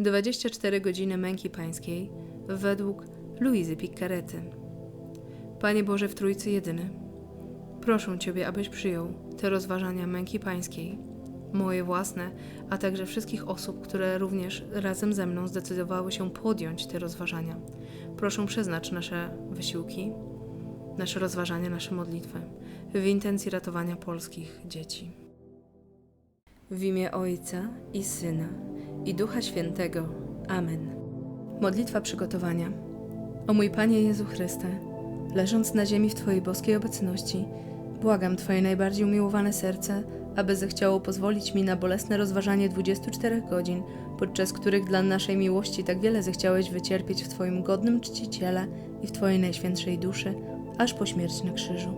24 godziny męki pańskiej według Luizy Picarety. Panie Boże w Trójcy Jedyny, proszę Ciebie, abyś przyjął te rozważania męki pańskiej, moje własne, a także wszystkich osób, które również razem ze mną zdecydowały się podjąć te rozważania. Proszę przeznacz nasze wysiłki, nasze rozważania, nasze modlitwy w intencji ratowania polskich dzieci. W imię Ojca i Syna i Ducha Świętego. Amen. Modlitwa przygotowania. O mój Panie Jezu Chryste, leżąc na ziemi w Twojej boskiej obecności, błagam Twoje najbardziej umiłowane serce, aby zechciało pozwolić mi na bolesne rozważanie 24 godzin, podczas których dla naszej miłości tak wiele zechciałeś wycierpieć w Twoim godnym czciciele i w Twojej najświętszej duszy, aż po śmierć na krzyżu.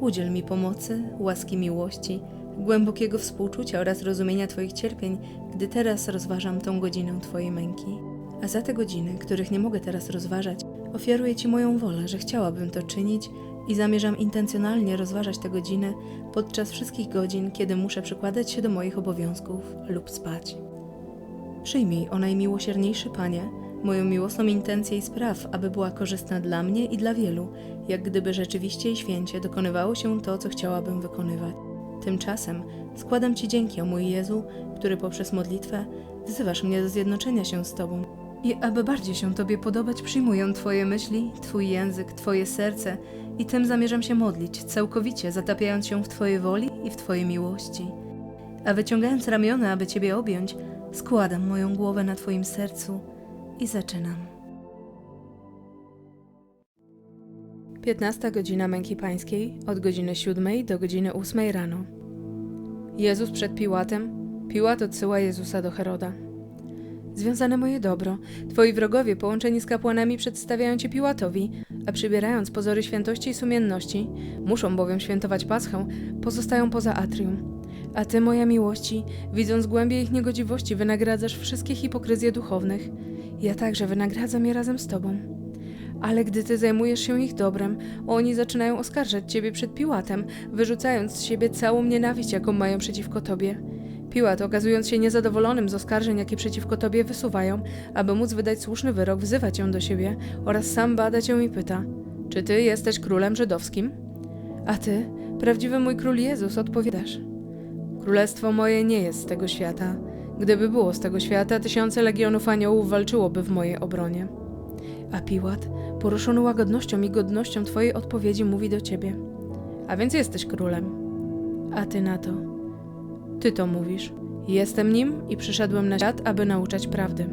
Udziel mi pomocy, łaski miłości, głębokiego współczucia oraz rozumienia Twoich cierpień, gdy teraz rozważam tą godzinę Twojej męki. A za te godziny, których nie mogę teraz rozważać, ofiaruję Ci moją wolę, że chciałabym to czynić i zamierzam intencjonalnie rozważać te godziny podczas wszystkich godzin, kiedy muszę przykładać się do moich obowiązków lub spać. Przyjmij, o najmiłosierniejszy Panie, moją miłosną intencję i spraw, aby była korzystna dla mnie i dla wielu, jak gdyby rzeczywiście i święcie dokonywało się to, co chciałabym wykonywać. Tymczasem składam Ci dzięki, o mój Jezu, który poprzez modlitwę wzywasz mnie do zjednoczenia się z Tobą. I aby bardziej się Tobie podobać, przyjmuję Twoje myśli, Twój język, Twoje serce i tym zamierzam się modlić, całkowicie zatapiając się w Twojej woli i w Twojej miłości. A wyciągając ramiona, aby Ciebie objąć, składam moją głowę na Twoim sercu i zaczynam. 15 godzina męki pańskiej od godziny 7 do godziny 8 rano. Jezus przed Piłatem. Piłat odsyła Jezusa do Heroda. Związane moje dobro, twoi wrogowie połączeni z kapłanami przedstawiają cię Piłatowi, a przybierając pozory świętości i sumienności, muszą bowiem świętować Paschę, pozostają poza atrium. A ty, moja miłości, widząc głębie ich niegodziwości, wynagradzasz wszystkie hipokryzje duchownych. Ja także wynagradzam je razem z tobą. Ale gdy ty zajmujesz się ich dobrem, oni zaczynają oskarżać ciebie przed Piłatem, wyrzucając z siebie całą nienawiść, jaką mają przeciwko tobie. Piłat, okazując się niezadowolonym z oskarżeń, jakie przeciwko tobie wysuwają, aby móc wydać słuszny wyrok, wzywa cię do siebie oraz sam bada cię i pyta: Czy ty jesteś królem żydowskim? A ty, prawdziwy mój król Jezus, odpowiadasz: Królestwo moje nie jest z tego świata. Gdyby było z tego świata, tysiące legionów aniołów walczyłoby w mojej obronie. A Piłat, poruszony łagodnością i godnością Twojej odpowiedzi, mówi do Ciebie: A więc jesteś królem. A Ty na to: Ty to mówisz. Jestem nim i przyszedłem na świat, aby nauczać prawdy.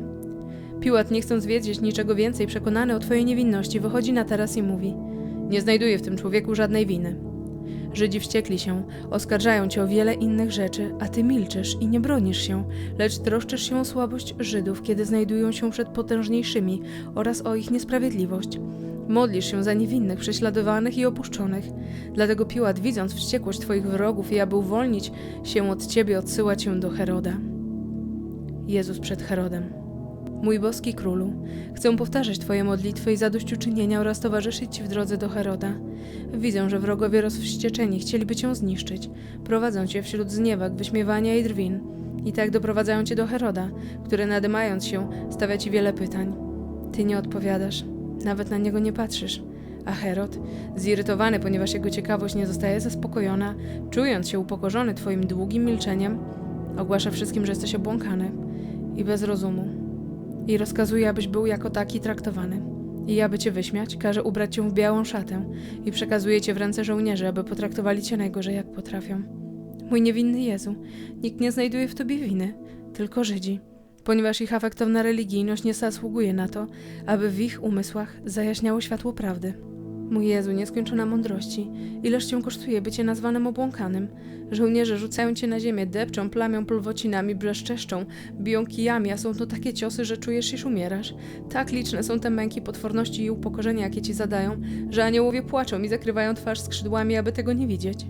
Piłat, nie chcąc wiedzieć niczego więcej, przekonany o Twojej niewinności, wychodzi na taras i mówi: Nie znajduję w tym człowieku żadnej winy. Żydzi wściekli się, oskarżają cię o wiele innych rzeczy, a ty milczysz i nie bronisz się, lecz troszczysz się o słabość Żydów, kiedy znajdują się przed potężniejszymi oraz o ich niesprawiedliwość. Modlisz się za niewinnych, prześladowanych i opuszczonych. Dlatego Piłat, widząc wściekłość twoich wrogów i aby uwolnić się od ciebie, odsyła cię do Heroda. Jezus przed Herodem. Mój boski królu, chcę powtarzać Twoje modlitwy i zadośćuczynienia oraz towarzyszyć Ci w drodze do Heroda. Widzę, że wrogowie rozwścieczeni chcieliby Cię zniszczyć, prowadzą Cię wśród zniewag, wyśmiewania i drwin. I tak doprowadzają Cię do Heroda, który nadymając się, stawia Ci wiele pytań. Ty nie odpowiadasz, nawet na niego nie patrzysz. A Herod, zirytowany, ponieważ jego ciekawość nie zostaje zaspokojona, czując się upokorzony Twoim długim milczeniem, ogłasza wszystkim, że jesteś obłąkany i bez rozumu i rozkazuje, abyś był jako taki traktowany. I aby cię wyśmiać, każe ubrać cię w białą szatę i przekazuje cię w ręce żołnierzy, aby potraktowali cię najgorzej jak potrafią. Mój niewinny Jezu, nikt nie znajduje w tobie winy, tylko Żydzi, ponieważ ich afektowna religijność nie zasługuje na to, aby w ich umysłach zajaśniało światło prawdy. Mój Jezu, nieskończona mądrości, ileż cię kosztuje bycie nazwanym obłąkanym. Żołnierze rzucają cię na ziemię, depczą, plamią plwocinami, brzeszczeszczą, biją kijami, a są to takie ciosy, że czujesz, iż umierasz. Tak liczne są te męki, potworności i upokorzenia, jakie ci zadają, że aniołowie płaczą i zakrywają twarz skrzydłami, aby tego nie widzieć.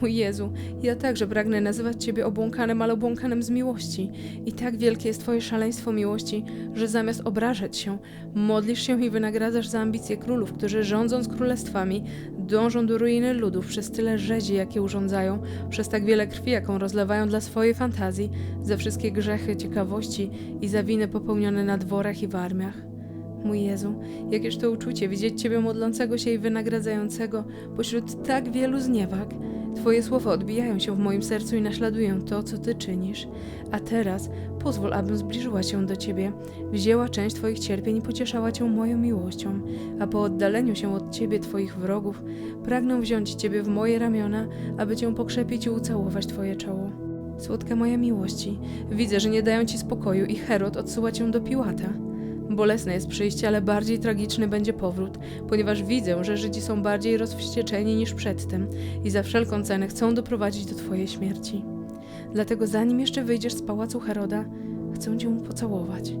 Mój Jezu, ja także pragnę nazywać Ciebie obłąkanym, ale obłąkanym z miłości. I tak wielkie jest Twoje szaleństwo miłości, że zamiast obrażać się, modlisz się i wynagradzasz za ambicje królów, którzy rządząc królestwami, dążą do ruiny ludów przez tyle rzezi, jakie urządzają, przez tak wiele krwi, jaką rozlewają dla swojej fantazji, za wszystkie grzechy, ciekawości i za winy popełnione na dworach i w armiach. Mój Jezu, jakież to uczucie widzieć Ciebie modlącego się i wynagradzającego pośród tak wielu zniewag. Twoje słowa odbijają się w moim sercu i naśladują to, co Ty czynisz. A teraz pozwól, abym zbliżyła się do Ciebie, wzięła część Twoich cierpień i pocieszała Cię moją miłością, a po oddaleniu się od Ciebie Twoich wrogów, pragnę wziąć Ciebie w moje ramiona, aby Cię pokrzepić i ucałować Twoje czoło. Słodka moja miłości, widzę, że nie dają Ci spokoju i Herod odsyła Cię do Piłata. Bolesne jest przyjście, ale bardziej tragiczny będzie powrót, ponieważ widzę, że Żydzi są bardziej rozwścieczeni niż przedtem i za wszelką cenę chcą doprowadzić do Twojej śmierci. Dlatego zanim jeszcze wyjdziesz z pałacu Heroda, chcę Cię pocałować,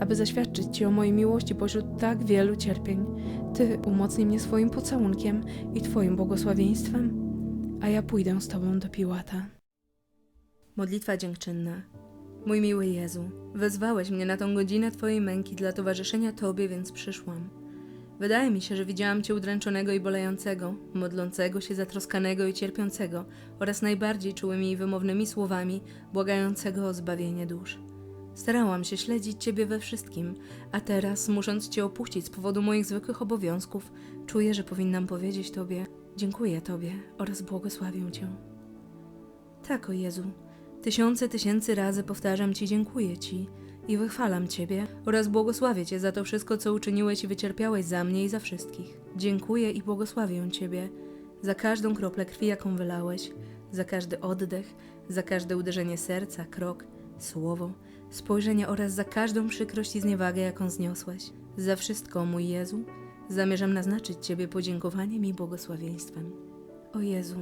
aby zaświadczyć Ci o mojej miłości pośród tak wielu cierpień. Ty umocnij mnie swoim pocałunkiem i Twoim błogosławieństwem, a ja pójdę z Tobą do Piłata. Modlitwa dziękczynna. Mój miły Jezu, wezwałeś mnie na tą godzinę Twojej męki dla towarzyszenia Tobie, więc przyszłam. Wydaje mi się, że widziałam Cię udręczonego i bolejącego, modlącego się, zatroskanego i cierpiącego oraz najbardziej czułymi i wymownymi słowami błagającego o zbawienie dusz. Starałam się śledzić Ciebie we wszystkim, a teraz, musząc Cię opuścić z powodu moich zwykłych obowiązków, czuję, że powinnam powiedzieć Tobie dziękuję Tobie oraz błogosławię Cię. Tak, o Jezu, tysiące tysięcy razy powtarzam Ci dziękuję Ci i wychwalam Ciebie oraz błogosławię Cię za to wszystko, co uczyniłeś i wycierpiałeś za mnie i za wszystkich. Dziękuję i błogosławię Ciebie za każdą kroplę krwi, jaką wylałeś, za każdy oddech, za każde uderzenie serca, krok, słowo, spojrzenie oraz za każdą przykrość i zniewagę, jaką zniosłeś. Za wszystko, mój Jezu, zamierzam naznaczyć Ciebie podziękowaniem i błogosławieństwem. O Jezu,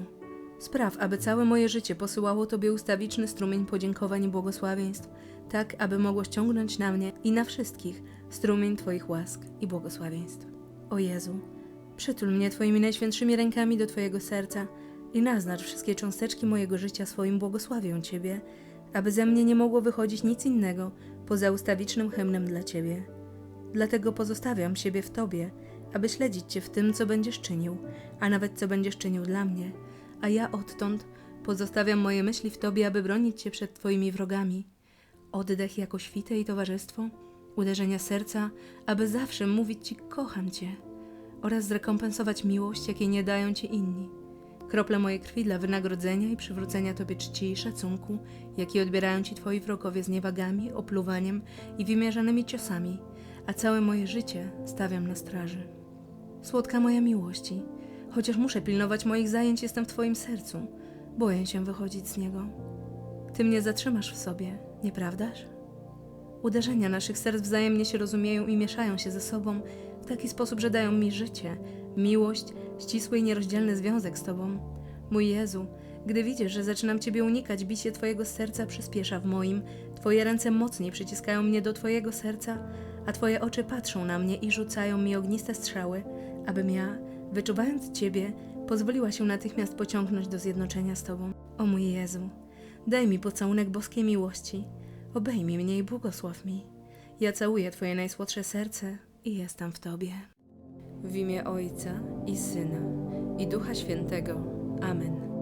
spraw, aby całe moje życie posyłało Tobie ustawiczny strumień podziękowań i błogosławieństw, tak aby mogło ściągnąć na mnie i na wszystkich strumień Twoich łask i błogosławieństw. O Jezu, przytul mnie Twoimi najświętszymi rękami do Twojego serca i naznacz wszystkie cząsteczki mojego życia swoim błogosławią Ciebie, aby ze mnie nie mogło wychodzić nic innego poza ustawicznym hymnem dla Ciebie. Dlatego pozostawiam siebie w Tobie, aby śledzić Cię w tym, co będziesz czynił, a nawet co będziesz czynił dla mnie, a ja odtąd pozostawiam moje myśli w Tobie, aby bronić Cię przed Twoimi wrogami. Oddech jako świte i towarzystwo, uderzenia serca, aby zawsze mówić Ci kocham Cię oraz zrekompensować miłość, jakiej nie dają Ci inni. Krople mojej krwi dla wynagrodzenia i przywrócenia Tobie czci i szacunku, jakie odbierają Ci Twoi wrogowie z niewagami, opluwaniem i wymierzanymi ciosami, a całe moje życie stawiam na straży. Słodka moja miłości, chociaż muszę pilnować moich zajęć, jestem w Twoim sercu. Boję się wychodzić z niego. Ty mnie zatrzymasz w sobie, nieprawdaż? Uderzenia naszych serc wzajemnie się rozumieją i mieszają się ze sobą w taki sposób, że dają mi życie, miłość, ścisły i nierozdzielny związek z Tobą. Mój Jezu, gdy widzisz, że zaczynam Ciebie unikać, bicie Twojego serca przyspiesza w moim, Twoje ręce mocniej przyciskają mnie do Twojego serca, a Twoje oczy patrzą na mnie i rzucają mi ogniste strzały, abym ja, wyczuwając Ciebie, pozwoliła się natychmiast pociągnąć do zjednoczenia z Tobą. O mój Jezu, daj mi pocałunek boskiej miłości, obejmij mnie i błogosław mi. Ja całuję Twoje najsłodsze serce i jestem w Tobie. W imię Ojca i Syna i Ducha Świętego. Amen.